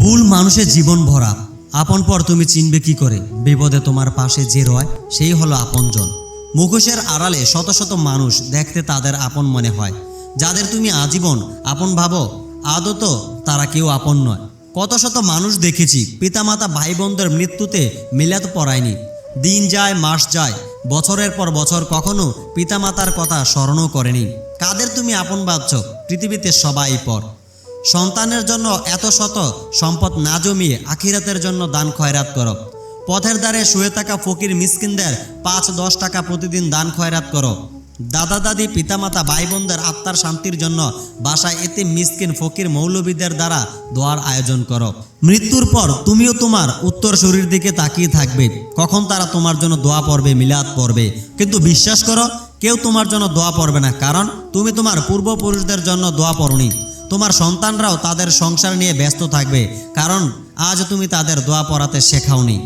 ভুল মানুষের জীবন ভরা। আপন পর তুমি চিনবে কি করে? বিপদে তোমার পাশে যে রয়, সেই হলো আপনজন। মুখোশের আড়ালে শত শত মানুষ দেখতে তাদের আপন মনে হয়। যাদের তুমি আজীবন আপন ভাবো আদত তারা কেউ আপন নয়। কত শত মানুষ দেখেছি পিতামাতা ভাই বোনদের মৃত্যুতে মিলাত পড়ায়নি। দিন যায়, মাস যায়, বছরের পর বছর কখনো পিতামাতার কথা স্মরণও করেনি। কাদের তুমি আপন ভাবছ? পৃথিবীতে সবাই পর। সন্তানের জন্য এত শত সম্পদ না জমিয়ে আখিরাতের জন্য দান খয়রাত করো। পথের দ্বারে শুয়ে থাকা ফকির মিসকিনদের পাঁচ দশ টাকা প্রতিদিন দান খয়রাত করো। দাদা, দাদি, পিতামাতা ভাই বোনদের আত্মার শান্তির জন্য বাসায় এতে মিসকিন ফকির মৌলবীদের দ্বারা দোয়ার আয়োজন করো। মৃত্যুর পর তুমিও তোমার উত্তর শরীর দিকে তাকিয়ে থাকবে। কখন তারা তোমার জন্য দোয়া পড়বে, মিলাদ পড়বে। কিন্তু বিশ্বাস করো, কেউ তোমার জন্য দোয়া পড়বে না। কারণ তুমি তোমার পূর্বপুরুষদের জন্য দোয়া পড়নি। তোমার সন্তানরাও তাদের সংসার নিয়ে ব্যস্ত থাকবে কারণ আজ তুমি তাদের দোয়া পড়াতে শেখাওনি।